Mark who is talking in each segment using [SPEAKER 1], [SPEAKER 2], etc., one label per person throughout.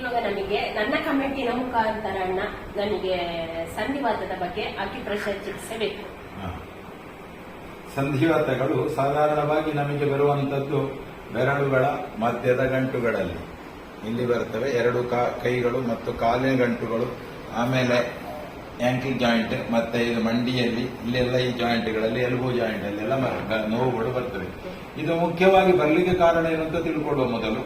[SPEAKER 1] ಇವಾಗ ನಮಗೆ ನನ್ನ ಕಮಿಟಿನ ಮುಖಾಂತರ ಅಣ್ಣ ನನಗೆ ಸಂಧಿವಾತದ ಬಗ್ಗೆ ಅಕ್ಯುಪ್ರೆಷರ್ ಚಿಕಿತ್ಸೆ ಬೇಕು
[SPEAKER 2] ಸಂಧಿವಾತಗಳು ಸಾಧಾರಣವಾಗಿ ನಮಗೆ ಬರುವಂತದ್ದು ಬೆರಳುಗಳ ಮಧ್ಯದ ಗಂಟುಗಳಲ್ಲಿ. ಇಲ್ಲಿ ಬರ್ತವೆ ಎರಡು ಕೈಗಳು ಮತ್ತು ಕಾಲಿನ ಗಂಟುಗಳು. ಆಮೇಲೆ ಆಂಕಲ್ ಜಾಯಿಂಟ್ ಮತ್ತೆ ಇದು ಮಂಡಿಯಲ್ಲಿ, ಇಲ್ಲೆಲ್ಲ ಈ ಜಾಯಿಂಟ್ಗಳಲ್ಲಿ ಎಲ್ಬೋ ಜಾಯಿಂಟ್ ಅಲ್ಲೆಲ್ಲ ನೋವುಗಳು ಬರ್ತವೆ. ಇದು ಮುಖ್ಯವಾಗಿ ಬರಲಿಕ್ಕೆ ಕಾರಣ ಏನು ಅಂತ ತಿಳ್ಕೊಳ್ಳುವ ಮೊದಲು.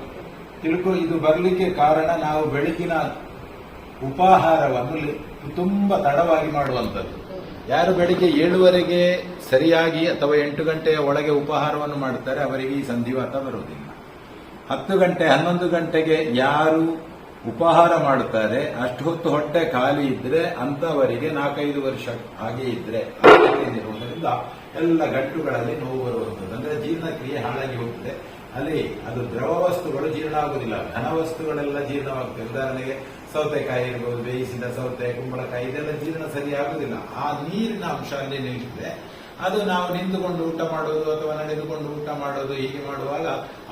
[SPEAKER 2] ತಿಳ್ಕೊ, ಇದು ಬರಲಿಕ್ಕೆ ಕಾರಣ ನಾವು ಬೆಳಗಿನ ಉಪಾಹಾರವನ್ನು ತುಂಬಾ ತಡವಾಗಿ ಮಾಡುವಂಥದ್ದು. ಯಾರು ಬೆಳಿಗ್ಗೆ ಏಳುವರೆಗೆ ಸರಿಯಾಗಿ ಅಥವಾ ಎಂಟು ಗಂಟೆಯ ಒಳಗೆ ಉಪಹಾರವನ್ನು ಮಾಡುತ್ತಾರೆ, ಅವರಿಗೆ ಈ ಸಂಧಿವಾತ ಬರುವುದಿಲ್ಲ. ಹತ್ತು ಗಂಟೆ, ಹನ್ನೊಂದು ಗಂಟೆಗೆ ಯಾರು ಉಪಹಾರ ಮಾಡುತ್ತಾರೆ, ಅಷ್ಟು ಹೊತ್ತು ಹೊಟ್ಟೆ ಖಾಲಿ ಇದ್ರೆ ಅಂತವರಿಗೆ ನಾಲ್ಕೈದು ವರ್ಷ ಹಾಗೆ ಇದ್ರೆ ಇರುವುದರಿಂದ ಎಲ್ಲ ಗಂಟುಗಳಲ್ಲಿ ನೋವು ಬರುವಂಥದ್ದು. ಅಂದ್ರೆ ಜೀರ್ಣಕ್ರಿಯೆ ಹಾಳಾಗಿ ಹೋಗ್ತದೆ. ಅಲ್ಲಿ ಅದು ದ್ರವ ವಸ್ತುಗಳು ಜೀರ್ಣ ಆಗುದಿಲ್ಲ ಘನ ವಸ್ತುಗಳೆಲ್ಲ ಜೀರ್ಣವಾಗ್ತದೆ ಉದಾಹರಣೆಗೆ ಸೌತೆಕಾಯಿ ಇರ್ಬೋದು, ಬೇಯಿಸಿದ ಸೌತೆ, ಕುಂಬಳಕಾಯಿ, ಇದೆಲ್ಲ ಜೀರ್ಣ ಸರಿ ಆಗುದಿಲ್ಲ ಆ ನೀರಿನ ಅಂಶ ಅಲ್ಲಿ ನಿಲ್ತದೆ ಅದು ನಾವು ನಿಂತುಕೊಂಡು ಊಟ ಮಾಡೋದು ಅಥವಾ ನಡೆದುಕೊಂಡು ಊಟ ಮಾಡೋದು ಹೀಗೆ ಮಾಡುವಾಗ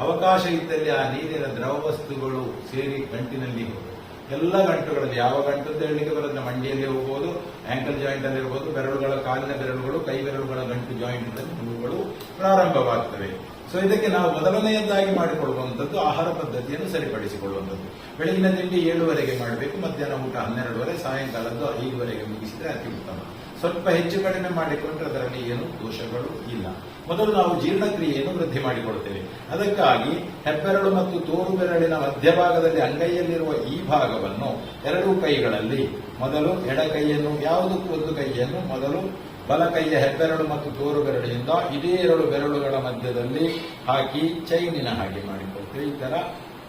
[SPEAKER 2] ಅವಕಾಶ ಇದ್ದಲ್ಲಿ ಆ ನೀರಿನ ದ್ರವ ವಸ್ತುಗಳು ಸೇರಿ ಗಂಟಿನಲ್ಲಿ ಹೋಗುದು ಎಲ್ಲ ಗಂಟುಗಳಲ್ಲಿ, ಯಾವ ಗಂಟು ಅಂತ ಹೇಳಲಿಕ್ಕೆ ಬರೋದಿಲ್ಲ. ಮಂಡಿಯಲ್ಲಿ ಹೋಗ್ಬೋದು ಆಂಕಲ್ ಜಾಯಿಂಟ್ ಅಲ್ಲಿ ಇರ್ಬೋದು, ಬೆರಳುಗಳ ಕಾಲಿನ ಬೆರಳುಗಳು, ಕೈ ಬೆರಳುಗಳ ಗಂಟು ಜಾಯಿಂಟ್ ಮುಳುಗಳು ಪ್ರಾರಂಭವಾಗ್ತವೆ. ಸೊ ಇದಕ್ಕೆ ನಾವು ಮೊದಲನೆಯದಾಗಿ ಮಾಡಿಕೊಳ್ಳುವಂಥದ್ದು ಆಹಾರ ಪದ್ಧತಿಯನ್ನು ಸರಿಪಡಿಸಿಕೊಳ್ಳುವಂಥದ್ದು. ಬೆಳಗಿನ ತಿಂಡಿ ಏಳುವರೆಗೆ ಮಾಡಬೇಕು, ಮಧ್ಯಾಹ್ನ ಊಟ ಹನ್ನೆರಡುವರೆ, ಸಾಯಂಕಾಲದ್ದು ಐದುವರೆಗೆ ಮುಗಿಸಿದ್ರೆ ಅತ್ಯುತ್ತಮ ಸ್ವಲ್ಪ ಹೆಚ್ಚು ಕಡಿಮೆ ಮಾಡಿಕೊಂಡ್ರೆ ಅದರಲ್ಲಿ ಏನು ದೋಷಗಳು ಇಲ್ಲ. ಮೊದಲು ನಾವು ಜೀರ್ಣಕ್ರಿಯೆಯನ್ನು ವೃದ್ಧಿ ಮಾಡಿಕೊಳ್ತೇವೆ. ಅದಕ್ಕಾಗಿ ಹೆಬ್ಬೆರಳು ಮತ್ತು ತೋರು ಬೆರಳಿನ ಮಧ್ಯಭಾಗದಲ್ಲಿ ಅಂಗೈಯಲ್ಲಿರುವ ಈ ಭಾಗವನ್ನು ಎರಡೂ ಕೈಗಳಲ್ಲಿ, ಮೊದಲು ಎಡ ಕೈಯನ್ನು ಯಾವುದಕ್ಕೂ ಒಂದು ಕೈಯನ್ನು, ಮೊದಲು ಬಲ ಕೈಯ ಹೆಬ್ಬೆರಳು ಮತ್ತು ತೋರು ಬೆರಳಿನಿಂದ ಇದೇ ಎರಡು ಬೆರಳುಗಳ ಮಧ್ಯದಲ್ಲಿ ಹಾಕಿ ಚೈನಿನ ಹಾಗೆ ಮಾಡಿಕೊಳ್ತೇವೆ. ಈ ತರ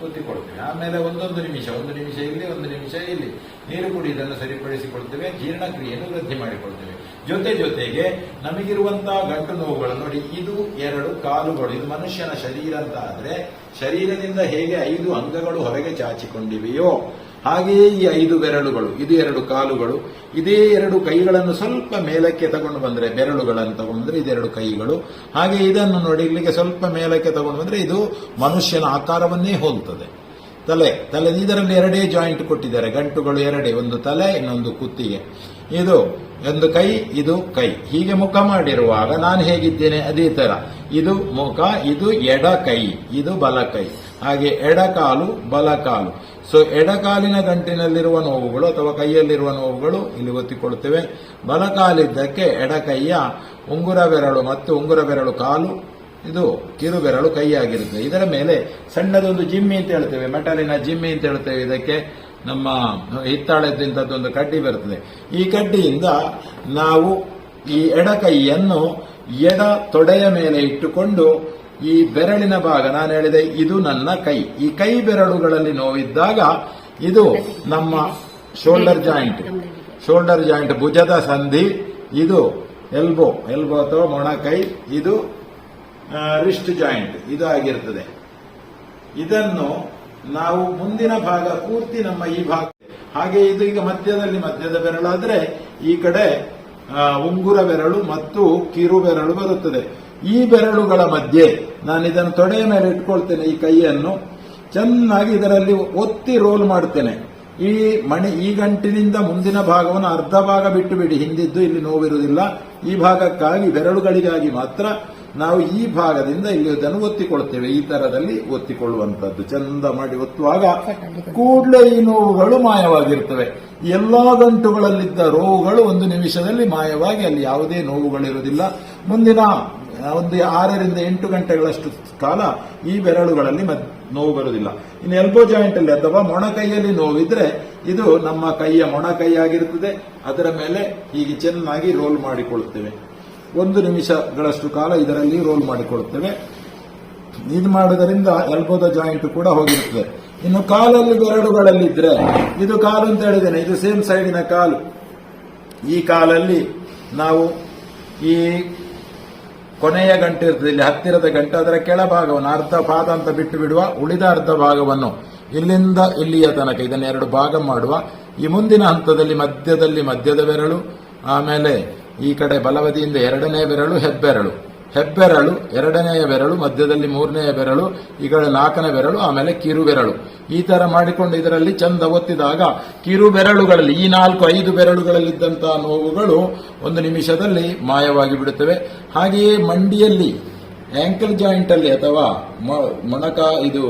[SPEAKER 2] ಒತ್ತಿಕೊಳ್ತೇವೆ ಆಮೇಲೆ ಒಂದೊಂದು ನಿಮಿಷ, ಒಂದು ನಿಮಿಷ ಇಲ್ಲಿ, ಒಂದು ನಿಮಿಷ ಇಲ್ಲಿ. ನೀರು ಕುಡಿಯುವುದನ್ನು ಸರಿಪಡಿಸಿಕೊಳ್ತೇವೆ. ಜೀರ್ಣಕ್ರಿಯೆಯನ್ನು ವೃದ್ಧಿ ಮಾಡಿಕೊಳ್ತೇವೆ. ಜೊತೆ ಜೊತೆಗೆ ನಮಗಿರುವಂತಹ ಗಂಟು ನೋವುಗಳು ನೋಡಿ, ಇದು ಎರಡು ಕಾಲುಗಳು. ಇದು ಮನುಷ್ಯನ ಶರೀರ ಅಂತ ಆದ್ರೆ, ಶರೀರದಿಂದ ಹೇಗೆ ಐದು ಅಂಗಗಳು ಹೊರಗೆ ಚಾಚಿಕೊಂಡಿವೆಯೋ ಹಾಗೆಯೇ ಈ ಐದು ಬೆರಳುಗಳು, ಇದು ಎರಡು ಕಾಲುಗಳು, ಇದೇ ಎರಡು ಕೈಗಳನ್ನು ಸ್ವಲ್ಪ ಮೇಲಕ್ಕೆ ತಗೊಂಡು ಬಂದರೆ ಬೆರಳುಗಳನ್ನು ತಗೊಂಡು ಬಂದರೆ ಇದೆರಡು ಕೈಗಳು, ಹಾಗೆ ಇದನ್ನು ನೋಡಿ ಸ್ವಲ್ಪ ಮೇಲಕ್ಕೆ ತಗೊಂಡು ಬಂದರೆ ಇದು ಮನುಷ್ಯನ ಆಕಾರವನ್ನೇ ಹೋಲ್ತದೆ ತಲೆ ತಲೆ, ಇದರಲ್ಲಿ ಎರಡೇ ಜಾಯಿಂಟ್ ಕೊಟ್ಟಿದ್ದಾರೆ. ಗಂಟುಗಳು ಎರಡೇ, ಒಂದು ತಲೆ, ಇನ್ನೊಂದು ಕುತ್ತಿಗೆ. ಇದು ಒಂದು ಕೈ, ಇದು ಕೈ. ಹೀಗೆ ಮುಖ ಮಾಡಿರುವಾಗ ನಾನು ಹೇಗಿದ್ದೇನೆ? ಅದೇ ತರ. ಇದು ಮುಖ, ಇದು ಎಡ ಕೈ, ಇದು ಬಲ ಕೈ. ಹಾಗೆ ಎಡ ಕಾಲು ಬಲ ಬಲಕಾಲು. ಸೊ ಎಡಕಾಲಿನ ಗಂಟಿನಲ್ಲಿರುವ ನೋವುಗಳು ಅಥವಾ ಕೈಯಲ್ಲಿರುವ ನೋವುಗಳು ಇಲ್ಲಿ ಒತ್ತಿಕೊಡುತ್ತೇವೆ. ಬಲಕಾಲಿದ್ದಕ್ಕೆ ಎಡಕೈಯ ಉಂಗುರ ಬೆರಳು ಮತ್ತು ಉಂಗುರ ಬೆರಳು ಕಾಲು, ಇದು ಕಿರು ಬೆರಳು ಕೈಯಾಗಿರುತ್ತೆ. ಇದರ ಮೇಲೆ ಸಣ್ಣದೊಂದು ಜಿಮ್ಮಿ ಅಂತ ಹೇಳ್ತೇವೆ. ಮೆಟಲಿನ ಜಿಮ್ಮಿ ಅಂತ ಹೇಳ್ತೇವೆ. ಇದಕ್ಕೆ ನಮ್ಮ ಹಿತ್ತಾಳದಿಂದದ್ದೊಂದು ಕಡ್ಡಿ ಬರುತ್ತದೆ ಈ ಕಡ್ಡಿಯಿಂದ ನಾವು ಈ ಎಡಕೈಯನ್ನು ಎಡ ತೊಡೆಯ ಮೇಲೆ ಇಟ್ಟುಕೊಂಡು ಈ ಬೆರಳಿನ ಭಾಗ ನಾನು ಹೇಳಿದೆ, ಇದು ನನ್ನ ಕೈ. ಈ ಕೈ ಬೆರಳುಗಳಲ್ಲಿ ನೋವಿದ್ದಾಗ ಇದು ನಮ್ಮ ಶೋಲ್ಡರ್ ಜಾಯಿಂಟ್ ಶೋಲ್ಡರ್ ಜಾಯಿಂಟ್ ಭುಜದ ಸಂಧಿ, ಇದು ಎಲ್ಬೋ ಎಲ್ಬೋ ಅಥವಾ ಮೊಣಕೈ ಇದು ರಿಸ್ಟ್ ಜಾಯಿಂಟ್ ಇದು ಆಗಿರ್ತದೆ. ಇದನ್ನು ನಾವು ಮುಂದಿನ ಭಾಗ, ಪೂರ್ತಿ ನಮ್ಮ ಈ ಭಾಗ. ಹಾಗೆ ಇದು ಈಗ ಮಧ್ಯದಲ್ಲಿ ಮಧ್ಯದ ಬೆರಳಾದ್ರೆ ಈ ಕಡೆ ಉಂಗುರ ಬೆರಳು ಮತ್ತು ಕಿರು ಬೆರಳು ಬರುತ್ತದೆ. ಈ ಬೆರಳುಗಳ ಮಧ್ಯೆ ನಾನು ಇದನ್ನು ತೊಡೆಯ ಮೇಲೆ ಇಟ್ಕೊಳ್ತೇನೆ ಈ ಕೈಯನ್ನು, ಚೆನ್ನಾಗಿ ಇದರಲ್ಲಿ ಒತ್ತಿ ರೋಲ್ ಮಾಡ್ತೇನೆ. ಈ ಮಣಿ, ಈ ಗಂಟಿನಿಂದ ಮುಂದಿನ ಭಾಗವನ್ನು ಅರ್ಧ ಭಾಗ ಬಿಟ್ಟು ಬಿಡಿ ಹಿಂದಿದ್ದು ಇಲ್ಲಿ ನೋವಿರುವುದಿಲ್ಲ. ಈ ಭಾಗಕ್ಕಾಗಿ, ಬೆರಳುಗಳಿಗಾಗಿ ಮಾತ್ರ ನಾವು ಈ ಭಾಗದಿಂದ ಇಲ್ಲಿ ಇದನ್ನು ಒತ್ತಿಕೊಳ್ತೇವೆ ಈ ತರದಲ್ಲಿ ಒತ್ತಿಕೊಳ್ಳುವಂತದ್ದು ಚಂದ ಮಾಡಿ ಒತ್ತುವಾಗ ಕೂಡಲೇ ಈ ನೋವುಗಳು ಮಾಯವಾಗಿರ್ತವೆ. ಎಲ್ಲಾ ಗಂಟುಗಳಲ್ಲಿದ್ದ ರೋಗಗಳು ಒಂದು ನಿಮಿಷದಲ್ಲಿ ಮಾಯವಾಗಿ ಅಲ್ಲಿ ಯಾವುದೇ ನೋವುಗಳಿರುವುದಿಲ್ಲ. ಮುಂದಿನ ಒಂದು ಆರರಿಂದ ಎಂಟು ಗಂಟೆಗಳಷ್ಟು ಕಾಲ ಈ ಬೆರಳುಗಳಲ್ಲಿ ನೋವು ಬರುವುದಿಲ್ಲ. ಇನ್ನು ಎಲ್ಬೋ ಜಾಯಿಂಟ್ ಅಲ್ಲಿ ಅಥವಾ ಮೊಣಕೈಯಲ್ಲಿ ನೋವಿದ್ರೆ ಇದು ನಮ್ಮ ಕೈಯ ಮೊಣಕೈಯಾಗಿರುತ್ತದೆ. ಅದರ ಮೇಲೆ ಹೀಗೆ ಚೆನ್ನಾಗಿ ರೋಲ್ ಮಾಡಿಕೊಳ್ಳುತ್ತೇವೆ. ಒಂದು ನಿಮಿಷಗಳಷ್ಟು ಕಾಲ ಇದರಲ್ಲಿ ರೋಲ್ ಮಾಡಿಕೊಳ್ಳುತ್ತೇವೆ. ಇದು ಮಾಡುವುದರಿಂದ ಎಲ್ಬೋದ ಜಾಯಿಂಟ್ ಕೂಡ ಹೋಗಿರುತ್ತದೆ. ಇನ್ನು ಕಾಲಲ್ಲಿ ಬೆರಳುಗಳಲ್ಲಿದ್ರೆ ಇದು ಕಾಲು ಅಂತ ಹೇಳಿದ್ದೇನೆ. ಇದು ಸೇಮ್ ಸೈಡಿನ ಕಾಲು. ಈ ಕಾಲಲ್ಲಿ ನಾವು ಈ ಕೊನೆಯ ಗಂಟೆ ಇರ್ತದೆ ಇಲ್ಲಿ ಹತ್ತಿರದ ಗಂಟೆ, ಅದರ ಕೆಳಭಾಗವನ್ನು ಅರ್ಧ ಪಾದ ಅಂತ ಬಿಟ್ಟು ಬಿಡುವ, ಉಳಿದ ಅರ್ಧ ಭಾಗವನ್ನು ಇಲ್ಲಿಂದ ಇಲ್ಲಿಯ ತನಕ, ಇದನ್ನು ಎರಡು ಭಾಗ ಮಾಡುವ, ಈ ಮುಂದಿನ ಹಂತದಲ್ಲಿ ಮಧ್ಯದಲ್ಲಿ ಮಧ್ಯದ ಬೆರಳು, ಆಮೇಲೆ ಈ ಕಡೆ ಬಲವದಿಯಿಂದ ಎರಡನೇ ಬೆರಳು, ಹೆಬ್ಬೆರಳು. ಹೆಬ್ಬೆರಳು, ಎರಡನೆಯ ಬೆರಳು, ಮಧ್ಯದಲ್ಲಿ ಮೂರನೆಯ ಬೆರಳು ಈ ಕಡೆ ನಾಲ್ಕನೇ ಬೆರಳು, ಆಮೇಲೆ ಕಿರು ಬೆರಳು. ಈ ತರ ಮಾಡಿಕೊಂಡು ಇದರಲ್ಲಿ ಚಂದ ಒತ್ತಿದಾಗ ಕಿರು ಬೆರಳುಗಳಲ್ಲಿ, ಈ ನಾಲ್ಕು ಐದು ಬೆರಳುಗಳಲ್ಲಿದ್ದಂತಹ ನೋವುಗಳು ಒಂದು ನಿಮಿಷದಲ್ಲಿ ಮಾಯವಾಗಿ ಬಿಡುತ್ತವೆ. ಹಾಗೆಯೇ ಮಂಡಿಯಲ್ಲಿ ಆಂಕಲ್ ಜಾಯಿಂಟಲ್ಲಿ ಅಥವಾ ಮೊಣಕ, ಇದು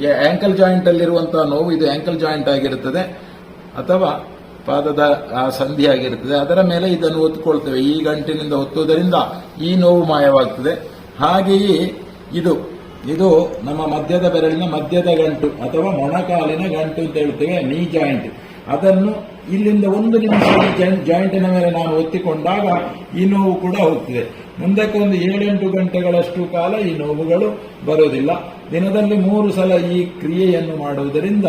[SPEAKER 2] ಆ್ಯಂಕಲ್ ಈ ಆಂಕಲ್ ಜಾಯಿಂಟ್ ಅಲ್ಲಿರುವಂತಹ ನೋವು ಇದು ಆಂಕಲ್ ಜಾಯಿಂಟ್ ಆಗಿರುತ್ತದೆ. ಅಥವಾ ಪಾದದ ಆ ಸಂಧಿ ಆಗಿರುತ್ತದೆ ಅದರ ಮೇಲೆ ಇದನ್ನು ಒತ್ತುಕೊಳ್ತೇವೆ ಈ ಗಂಟಿನಿಂದ ಹೊತ್ತುವುದರಿಂದ ಈ ನೋವು ಮಾಯವಾಗ್ತದೆ. ಹಾಗೆಯೇ ಇದು ಇದು ನಮ್ಮ ಮಧ್ಯದ ಬೆರಳಿನ ಮಧ್ಯದ ಗಂಟು ಅಥವಾ ಮೊಣಕಾಲಿನ ಗಂಟು ಅಂತ ಹೇಳ್ತೇವೆ ನೀ ಜಾಯಿಂಟ್. ಅದನ್ನು ಇಲ್ಲಿಂದ ಒಂದು ನಿಮಿಷ ಜಾಯಿಂಟಿನ ಮೇಲೆ ನಾನು ಒತ್ತಿಕೊಂಡಾಗ ಈ ನೋವು ಕೂಡ ಹೋಗ್ತದೆ. ಮುಂದಕ್ಕೆ ಒಂದು ಏಳೆಂಟು ಗಂಟೆಗಳಷ್ಟು ಕಾಲ ಈ ನೋವುಗಳು ಬರೋದಿಲ್ಲ ದಿನದಲ್ಲಿ ಮೂರು ಸಲ ಈ ಕ್ರಿಯೆಯನ್ನು ಮಾಡುವುದರಿಂದ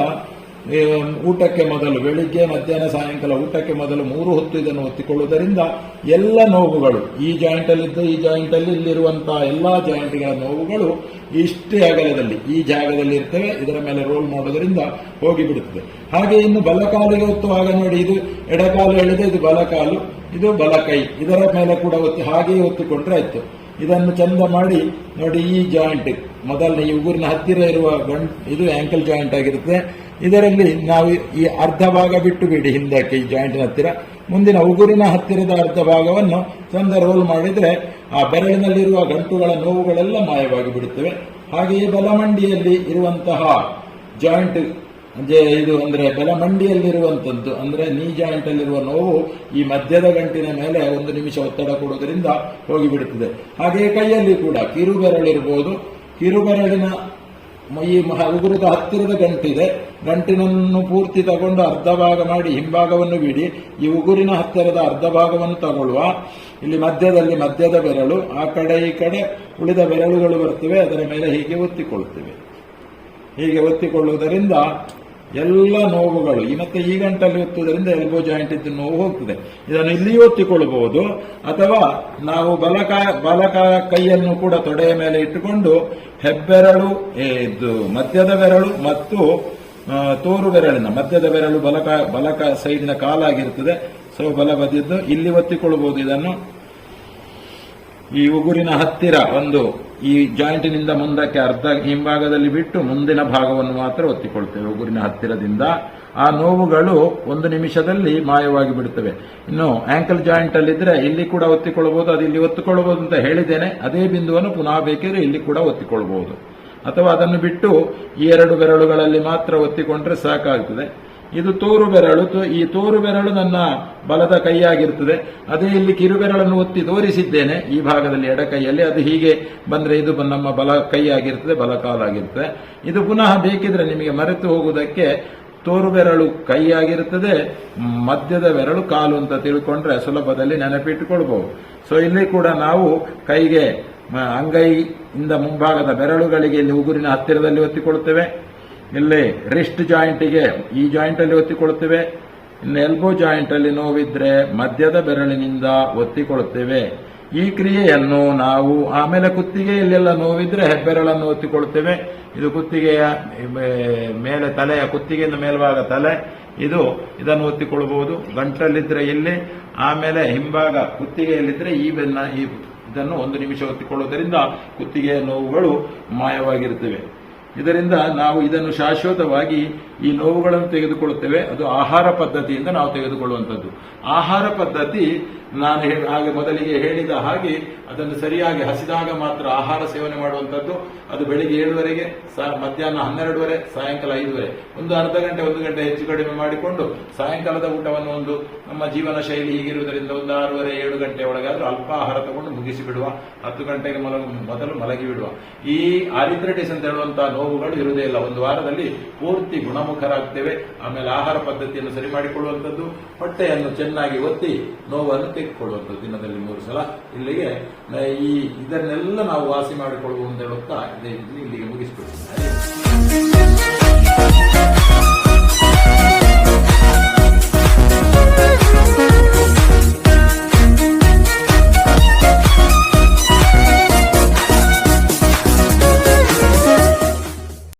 [SPEAKER 2] ಊಟಕ್ಕೆ ಮೊದಲು ಬೆಳಿಗ್ಗೆ, ಮಧ್ಯಾಹ್ನ, ಸಾಯಂಕಾಲ ಊಟಕ್ಕೆ ಮೊದಲು ಮೂರು ಹೊತ್ತು ಇದನ್ನು ಒತ್ತಿಕೊಳ್ಳುವುದರಿಂದ ಎಲ್ಲ ನೋವುಗಳು, ಈ ಜಾಯಿಂಟ್ ಅಲ್ಲಿದ್ದು, ಈ ಜಾಯಿಂಟ್ ಅಲ್ಲಿ ಇಲ್ಲಿರುವಂತಹ ಎಲ್ಲಾ ಜಾಯಿಂಟ್ಗಳ ನೋವುಗಳು ಇಷ್ಟೇ ಅಗಲದಲ್ಲಿ, ಈ ಜಾಗದಲ್ಲಿ ಇರ್ತವೆ, ಇದರ ಮೇಲೆ ರೋಲ್ ಮಾಡೋದರಿಂದ ಹೋಗಿಬಿಡುತ್ತದೆ. ಹಾಗೆ ಇನ್ನು ಬಲಕಾಲಿಗೆ ಒತ್ತುವಾಗ ನೋಡಿ, ಇದು ಎಡಕಾಲು ಹೇಳಿದೆ ಇದು ಬಲಕಾಲು, ಇದು ಬಲಕೈ, ಇದರ ಮೇಲೆ ಕೂಡ ಒತ್ತಿ ಹಾಗೆಯೇ ಒತ್ತಿಕೊಂಡ್ರೆ ಆಯ್ತು. ಇದನ್ನು ಚಂದ ಮಾಡಿ, ನೋಡಿ ಈ ಜಾಯಿಂಟ್ ಮೊದಲನೇ ಈ ಉಗುರಿನ ಹತ್ತಿರ ಇರುವ ಗಂಟ್, ಇದು ಆಂಕಲ್ ಜಾಯಿಂಟ್ ಆಗಿರುತ್ತೆ. ಇದರಲ್ಲಿ ನಾವು ಈ ಅರ್ಧ ಭಾಗ ಬಿಟ್ಟು ಬಿಡಿ, ಹಿಂದಕ್ಕೆ ಈ ಜಾಯಿಂಟಿನ ಹತ್ತಿರ. ಮುಂದಿನ ಉಗುರಿನ ಹತ್ತಿರದ ಅರ್ಧ ಭಾಗವನ್ನು ಚಂದ ರೋಲ್ ಮಾಡಿದರೆ ಆ ಬೆರಳಿನಲ್ಲಿರುವ ಗಂಟುಗಳ ನೋವುಗಳೆಲ್ಲ ಮಾಯವಾಗಿ ಬಿಡುತ್ತವೆ. ಹಾಗೆಯೇ ಬಲಮಂಡಿಯಲ್ಲಿ ಇರುವಂತಹ ಜಾಯಿಂಟ್ ಅಂದ್ರೆ ಇದು ಅಂದ್ರೆ ಬಲಮಂಡಿಯಲ್ಲಿರುವಂತದ್ದು, ಅಂದ್ರೆ ನೀ ಜಾಯಿಂಟ್ ಅಲ್ಲಿರುವ ನೋವು ಈ ಮಧ್ಯದ ಗಂಟಿನ ಮೇಲೆ ಒಂದು ನಿಮಿಷ ಒತ್ತಡ ಕೊಡುವುದರಿಂದ ಹೋಗಿಬಿಡುತ್ತದೆ. ಹಾಗೆಯೇ ಕೈಯಲ್ಲಿ ಕೂಡ ಕಿರು ಬೆರಳಿರ್ಬೋದು ಕಿರು ಬೆರಳಿನ ಮ- ಈ ಉಗುರದ ಹತ್ತಿರದ ಗಂಟಿದೆ. ಗಂಟಿನನ್ನು ಪೂರ್ತಿ ತಗೊಂಡು ಅರ್ಧ ಭಾಗ ಮಾಡಿ ಹಿಂಭಾಗವನ್ನು ಬಿಡಿ. ಈ ಉಗುರಿನ ಹತ್ತಿರದ ಅರ್ಧ ಭಾಗವನ್ನು ತಗೊಳ್ಳುವ. ಇಲ್ಲಿ ಮಧ್ಯದಲ್ಲಿ ಮಧ್ಯದ ಬೆರಳು, ಆ ಕಡೆ ಈ ಕಡೆ ಉಳಿದ ಬೆರಳುಗಳು ಬರ್ತವೆ, ಅದರ ಮೇಲೆ ಹೀಗೆ ಒತ್ತಿಕೊಳ್ಳುತ್ತೇವೆ. ಹೀಗೆ ಒತ್ತಿಕೊಳ್ಳುವುದರಿಂದ ಎಲ್ಲ ನೋವುಗಳು. ಈ ಮತ್ತೆ ಈ ಗಂಟಲ್ಲಿ ಒತ್ತುವುದರಿಂದ ಎಲ್ಬೋ ಜಾಯಿಂಟ್ ಇದ್ದ ನೋವು ಹೋಗ್ತದೆ. ಇದನ್ನು ಇಲ್ಲಿ ಒತ್ತಿಕೊಳ್ಳಬಹುದು. ಅಥವಾ ನಾವು ಬಲಕ ಬಲಕ ಕೈಯನ್ನು ಕೂಡ ತೊಡೆಯ ಮೇಲೆ ಇಟ್ಟುಕೊಂಡು ಹೆಬ್ಬೆರಳು ಇದು ಮಧ್ಯದ ಬೆರಳು ಮತ್ತು ತೋರು ಬೆರಳಿನ, ಮಧ್ಯದ ಬೆರಳು ಬಲಕ ಬಲಕ ಸೈಡ್ನ ಕಾಲಾಗಿರುತ್ತದೆ. ಸೊ ಬಲ ಬದಿದ್ದು ಇಲ್ಲಿ ಒತ್ತಿಕೊಳ್ಳಬಹುದು ಇದನ್ನು. ಈ ಉಗುರಿನ ಹತ್ತಿರ ಒಂದು ಈ ಜಾಯಿಂಟಿನಿಂದ ಮುಂದಕ್ಕೆ ಅರ್ಧ ಹಿಂಭಾಗದಲ್ಲಿ ಬಿಟ್ಟು ಮುಂದಿನ ಭಾಗವನ್ನು ಮಾತ್ರ ಒತ್ತಿಕೊಳ್ತೇವೆ ಉಗುರಿನ ಹತ್ತಿರದಿಂದ. ಆ ನೋವುಗಳು ಒಂದು ನಿಮಿಷದಲ್ಲಿ ಮಾಯವಾಗಿ ಬಿಡುತ್ತವೆ. ಇನ್ನು ಆಂಕಲ್ ಜಾಯಿಂಟ್ ಅಲ್ಲಿದ್ರೆ ಇಲ್ಲಿ ಕೂಡ ಒತ್ತಿಕೊಳ್ಳಬಹುದು, ಅದು ಇಲ್ಲಿ ಒತ್ತಿಕೊಳ್ಳಬಹುದು ಅಂತ ಹೇಳಿದ್ದೇನೆ. ಅದೇ ಬಿಂದುವನ್ನು ಪುನಃ ಬೇಕಿದ್ರೆ ಇಲ್ಲಿ ಕೂಡ ಒತ್ತಿಕೊಳ್ಳಬಹುದು. ಅಥವಾ ಅದನ್ನು ಬಿಟ್ಟು ಈ ಎರಡು ಬೆರಳುಗಳಲ್ಲಿ ಮಾತ್ರ ಒತ್ತಿಕೊಂಡ್ರೆ ಸಾಕಾಗ್ತದೆ. ಇದು ತೋರು ಬೆರಳು. ಈ ತೋರು ಬೆರಳು ನನ್ನ ಬಲದ ಕೈಯಾಗಿರ್ತದೆ ಅದೇ ಇಲ್ಲಿ ಕಿರು ಬೆರಳನ್ನು ಒತ್ತಿ ತೋರಿಸಿದ್ದೇನೆ. ಈ ಭಾಗದಲ್ಲಿ ಎಡ ಕೈಯಲ್ಲಿ. ಅದು ಹೀಗೆ ಬಂದ್ರೆ ಇದು ನಮ್ಮ ಬಲ ಕೈಯಾಗಿರ್ತದೆ, ಬಲ ಕಾಲಾಗಿರ್ತದೆ. ಇದು ಪುನಃ ಬೇಕಿದ್ರೆ ನಿಮಗೆ ಮರೆತು ಹೋಗುವುದಕ್ಕೆ ತೋರು ಬೆರಳು ಕೈಯಾಗಿರುತ್ತದೆ. ಮಧ್ಯದ ಬೆರಳು ಕಾಲು ಅಂತ ತಿಳ್ಕೊಂಡ್ರೆ ಸುಲಭದಲ್ಲಿ ನೆನಪಿಟ್ಟುಕೊಳ್ಬಹುದು. ಸೊ ಇಲ್ಲಿ ಕೂಡ ನಾವು ಕೈಗೆ ಅಂಗೈಯಿಂದ ಮುಂಭಾಗದ ಬೆರಳುಗಳಿಗೆ ಇಲ್ಲಿ ಉಗುರಿನ ಹತ್ತಿರದಲ್ಲಿ ಒತ್ತಿಕೊಳ್ಳುತ್ತೇವೆ ಇಲ್ಲಿ ರಿಸ್ಟ್ ಜಾಯಿಂಟಿಗೆ ಈ ಜಾಯಿಂಟಲ್ಲಿ ಒತ್ತಿಕೊಳ್ಳುತ್ತೇವೆ. ಇನ್ನು ಎಲ್ಬೋ ಜಾಯಿಂಟ್ ಅಲ್ಲಿ ನೋವಿದ್ರೆ ಮಧ್ಯದ ಬೆರಳಿನಿಂದ ಒತ್ತಿಕೊಳ್ಳುತ್ತೇವೆ. ಈ ಕ್ರಿಯೆಯನ್ನು ನಾವು ಆಮೇಲೆ ಕುತ್ತಿಗೆಯಲ್ಲೆಲ್ಲ ನೋವಿದ್ರೆ ಹೆಬ್ಬೆರಳನ್ನು ಒತ್ತಿಕೊಳ್ಳುತ್ತೇವೆ. ಇದು ಕುತ್ತಿಗೆಯ ಮೇಲೆ ತಲೆಯ ಕುತ್ತಿಗೆಯಿಂದ ಮೇಲ್ಭಾಗ ತಲೆ, ಇದು ಇದನ್ನು ಒತ್ತಿಕೊಳ್ಳಬಹುದು. ಗಂಟಲಿದ್ರೆ ಇಲ್ಲಿ, ಆಮೇಲೆ ಹಿಂಭಾಗ ಕುತ್ತಿಗೆಯಲ್ಲಿದ್ರೆ ಈ ಬೆನ್ನ, ಈ ಇದನ್ನು ಒಂದು ನಿಮಿಷ ಒತ್ತಿಕೊಳ್ಳುವುದರಿಂದ ಕುತ್ತಿಗೆಯ ನೋವುಗಳು ಮಾಯವಾಗಿರುತ್ತವೆ. ಇದರಿಂದ ನಾವು ಇದನ್ನು ಶಾಶ್ವತವಾಗಿ ಈ ನೋವುಗಳನ್ನು ತೆಗೆದುಕೊಳ್ಳುತ್ತೇವೆ. ಅದು ಆಹಾರ ಪದ್ಧತಿಯಿಂದ ನಾವು ತೆಗೆದುಕೊಳ್ಳುವಂಥದ್ದು. ಆಹಾರ ಪದ್ಧತಿ, ನಾನು ಹಾಗೆ ಮೊದಲಿಗೆ ಹೇಳಿದ ಹಾಗೆ ಅದನ್ನು ಸರಿಯಾಗಿ ಹಸಿದಾಗ ಮಾತ್ರ ಆಹಾರ ಸೇವನೆ ಮಾಡುವಂಥದ್ದು. ಅದು ಬೆಳಿಗ್ಗೆ ಏಳುವರೆಗೆ ಮಧ್ಯಾಹ್ನ ಹನ್ನೆರಡುವರೆ, ಸಾಯಂಕಾಲ ಐದುವರೆ. ಒಂದು ಅರ್ಧ ಗಂಟೆ, ಒಂದು ಗಂಟೆ ಹೆಚ್ಚು ಕಡಿಮೆ ಮಾಡಿಕೊಂಡು ಸಾಯಂಕಾಲದ ಊಟವನ್ನು ಒಂದು, ನಮ್ಮ ಜೀವನ ಶೈಲಿ ಹೀಗಿರುವುದರಿಂದ ಒಂದು ಆರೂವರೆ, ಏಳು ಗಂಟೆ ಒಳಗಾದರೂ ಅಲ್ಪ ಆಹಾರ ತಗೊಂಡು ಮುಗಿಸಿ ಬಿಡುವ ಹತ್ತು ಗಂಟೆಗೆ ಮೊದಲು ಮಲಗಿ ಬಿಡುವ ಈ ಆರಿಥ್ರೈಟಿಸ್ ಅಂತ ಹೇಳುವಂತಹ ನೋವುಗಳು ಇರುವುದೇ ಇಲ್ಲ. ಒಂದು ವಾರದಲ್ಲಿ ಪೂರ್ತಿ ಗುಣಮುಖರಾಗ್ತೇವೆ. ಆಮೇಲೆ ಆಹಾರ ಪದ್ಧತಿಯನ್ನು ಸರಿ ಮಾಡಿಕೊಳ್ಳುವಂಥದ್ದು, ಹೊಟ್ಟೆಯನ್ನು ಚೆನ್ನಾಗಿ ಒತ್ತಿ ನೋವನ್ನು ತೆಗೆದುಕೊಳ್ಳುವಂಥದ್ದು ದಿನದಲ್ಲಿ ಮೂರು ಸಲ. ಇಲ್ಲಿಗೆ ಈ ಇದನ್ನೆಲ್ಲ ನಾವು ವಾಸಿ ಮಾಡಿಕೊಳ್ಳುವ ಅಂತ ಹೇಳುತ್ತಾ ಇಲ್ಲಿಗೆ ಮುಗಿಸ್ಬಿಡ್ತೀನಿ.